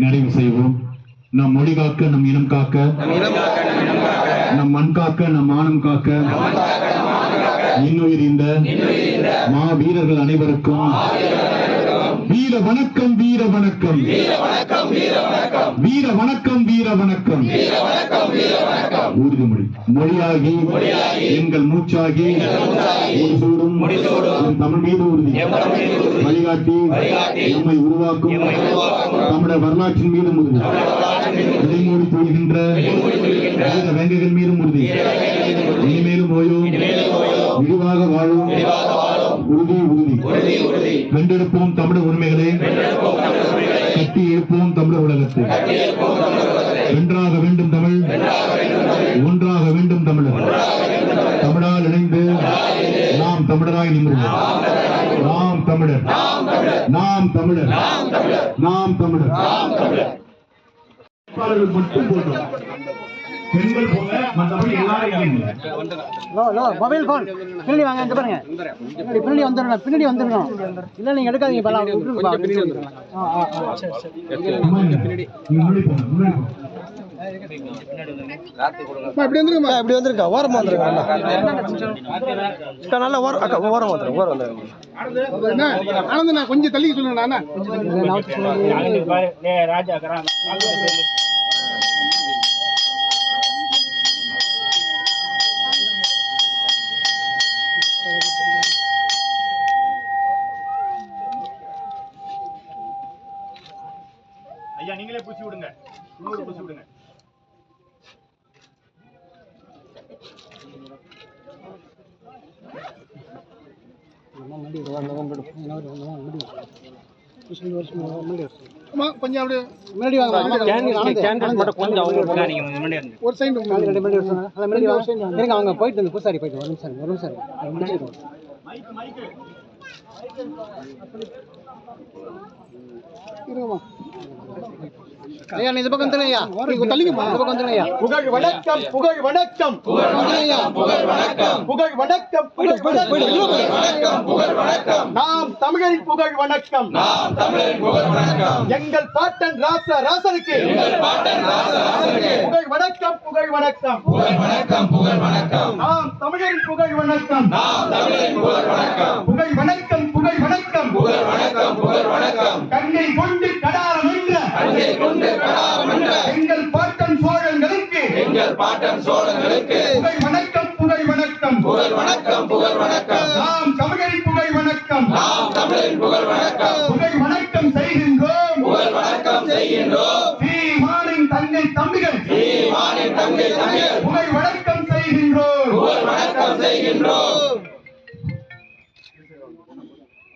நிறைவு செய்வோம். நம் மொழி காக்க நம் இனம் காக்க. நம் மண் காக்க நம் மானம் காக்க. இன்னுயிர் இந்த மா வீரர்கள் அனைவருக்கும் வீர வணக்கம் வீர வணக்கம். வீர வணக்கம் வீர வணக்கம். உறுதிமொழி மொழியாகி எங்கள் மூச்சாகி முடிசூடும் என் தமிழ் மீது உறுதி. வழிகாட்டி நம்மை உருவாக்கும். தமிழர் வரலாற்றின் மீது உறுதி. இடைமூடி பொழிகின்ற வீர வேங்கைகள் மீதும் உறுதி. இனிமேலும் ஓயோம். விரிவாக வாழும். உறுதி உறுதி. வென்றெடுப்போம் தமிழர் உரிமைகளை. கட்டி எழுப்போம் தமிழர் உலகத்தை. வென்றாக நாம் தமிழராய் நிமிர்வோம் நாம் தமிழர். நாம் தமிழர். நாம் தமிழர். வேட்பாளர்கள் மட்டும் போட்டோம் பெண்கள் போக மற்றபடி எல்லாரும் இங்க லோ லோ மொபைல் ஃபோன் பின்னாடி வாங்க இங்க பாருங்க. பின்னாடி பின்னாடி வந்துடணும் பின்னாடி வந்துடணும். இல்ல நீங்க எடுக்காதீங்க ஆ ஆ சரி சரி. முன்னாடி இப்படி வந்துருக்கா இப்படி வந்துருங்க ஓரமா வந்துருங்க அக்கா நல்லா ஓரம் அக்கா ஓரம் வந்துருங்க ஓரம் வந்துருங்க நான் கொஞ்சம் தள்ளி சொல்லுங்க அண்ணா ஐயா நீங்களே பூச்சி விடுங்க. இன்னொரு பூச்சி விடுங்க. அவங்க போயிட்டு வந்து பூசாரி போயிட்டு ஒரு நிமிஷம் ஒரு நிமிஷம் இருங்க. முடிச்சிருக்கோம் இருங்கம்மா. ஐயா இந்த பக்கம் வந்துருங்க ஐயா. நீங்க தள்ளிங்கம்மா. இந்த பக்கம் வந்துருங்க ஐயா. புகழ் வணக்கம் புகழ் வணக்கம். வந்துருங்க ஐயா புகழ் வணக்கம். புகழ் வணக்கம் புகழ் வணக்கம். நாம் தமிழரின் புகழ் வணக்கம். நாம் தமிழரின் புகழ் வணக்கம். எங்கள் பாட்டன் ராச ராசனுக்கு. எங்கள் பாட்டன் ராச ராசனுக்கு. புகழ் வணக்கம் புகழ் வணக்கம். புகழ் வணக்கம் புகழ் வணக்கம். நாம் தமிழரின் புகழ் வணக்கம். நாம் தமிழரின் புகழ் வணக்கம். புகழ் வணக்கம் பாட்டன் சோழர்களுக்கு. வணக்கம் புகழ் வணக்கம். புகழ் வணக்கம் புகழ் வணக்கம். நாம் தமிழரின் புகழ் வணக்கம். நாம் தமிழரின் புகழ் வணக்கம். புகழ் வணக்கம் செய்கின்றோம். புகழ் வணக்கம் செய்கின்றோம். சீமானின் தங்கை தம்பிகள். சீமானின் தங்கை தம்பிகள். புகழ் வணக்கம் செய்கின்றோம். புகழ் வணக்கம் செய்கின்றோம்.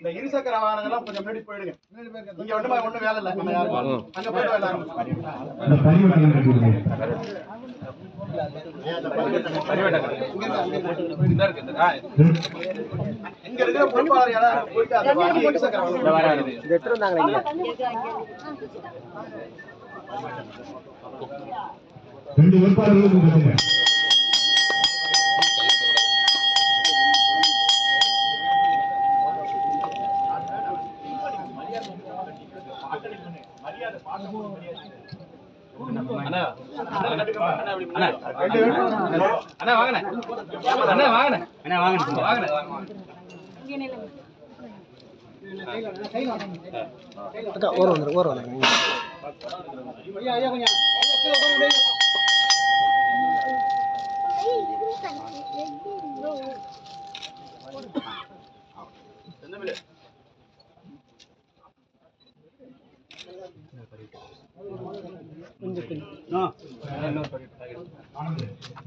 இந்த இருசக்கர வாகனங்கள்லாம் கொஞ்சம் முன்னாடி போயிடுங்க. இங்க ஒண்ணுமே ஒண்ணும் வேலை இல்லை. நம்ம அங்க போயிட்டு இங்க இருக்கிற பொறுப்பாளர் யாராவது போயிட்டு அந்த வண்டி இருசக்கர வாகனம் இதை எடுத்துட்டு வந்தாங்களே அக்கா ஓரம் வந்துரு ஓரம் ஐயா ஐயா கொஞ்சம்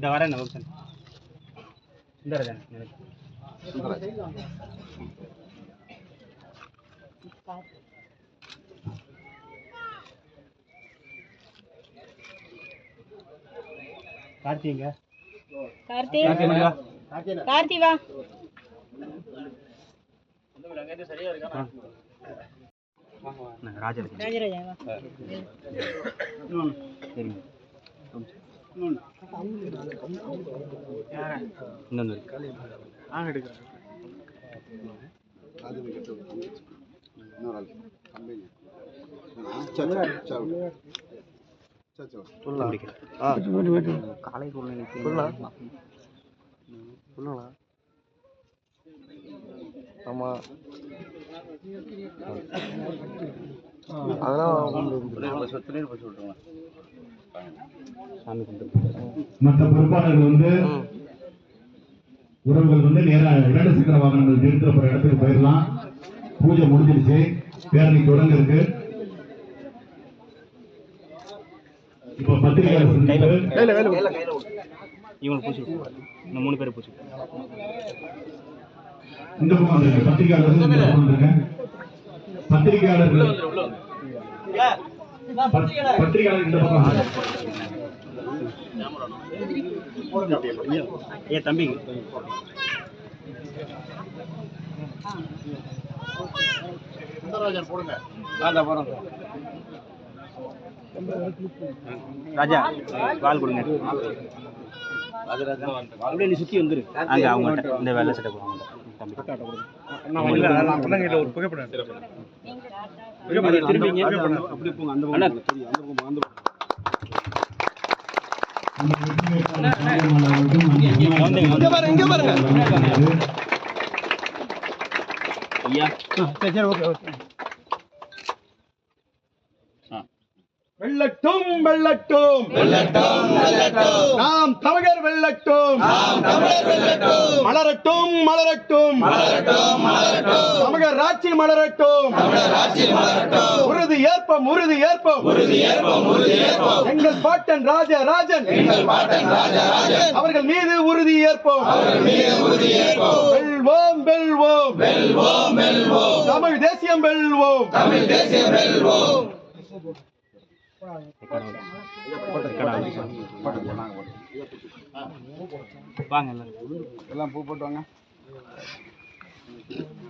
कार्तिक कार्तिक ऑप्शन इधर जाना कार्तिक कार्तिक कार्तिक கார்த்திங்க கார்த்தி கார்த்தி வா ராஜா இருக்கு ராஜராஜா வா சரிங்க இன்னொன்று ஆ. எடுக்கிறேன் சாமி கும்பிட்டு மற்ற பொறுப்பாளர்கள் வந்து உறவுகள் வந்து நேரா இரண்டு சக்கர வாகனங்கள் நிறுத்த போற இடத்துக்கு போயிடலாம் பூஜை முடிஞ்சிருச்சு. பேரணி தொடங்க இருக்கு. இப்ப பத்திரிகை சந்திப்பு. இவங்களை பூச்சி. இந்த மூணு பேரை பூச்சி. இந்த பக்கம் வந்துருங்க. பத்திரிகையாளர்கள் இந்த பக்கம் வந்துருங்க. பத்திரிகையாளர்கள். பத்திரிகையாளர் இந்த பக்கம் ஏ தம்பி. ராஜா வால் கொடுங்க. அப்படியே நீ சுத்தி வந்துரு. அங்க அவங்கள்ட்ட இந்த வெள்ளை சட்டை போடுவாங்க தம்பி திரும்பிங்க அப்படியே போங்க அந்த பக்கம் அந்த பக்கம் நம்ம வெற்றி வேட்பாளர் சாமியார் அவர்களுக்கும் அந்த வந்துங்க, இங்க பாருங்க, இங்க பாருங்க. ஐயா சரி சரி ஓகே ஓகே. வெள்ளட்டும் வெள்ளட்டும். வெள்ளட்டும் வெள்ளட்டும். நாம் தமிழர் வெள்ளட்டும். நாம் தமிழர் வெள்ளட்டும். மலரட்டும் மலரட்டும். மலரட்டும் மலரட்டும். தமிழர் ராட்சி மலரட்டும். தமிழர் ராட்சி மலரட்டும். உறுதி ஏற்போம் உறுதி ஏற்போம். உறுதி ஏற்போம் உறுதி ஏற்போம். எங்கள் பாட்டன் ராஜ ராஜன். எங்கள் பாட்டன் ராஜ ராஜன். அவர்கள் மீது உறுதி ஏற்போம். அவர்கள் மீது உறுதி ஏற்போம். வெல்வோம் வெல்வோம். வெல்வோம் வெல்வோம். தமிழ் தேசியம் வெல்வோம். தமிழ் தேசியம் வெல்வோம். வாங்க எல்லாரும்.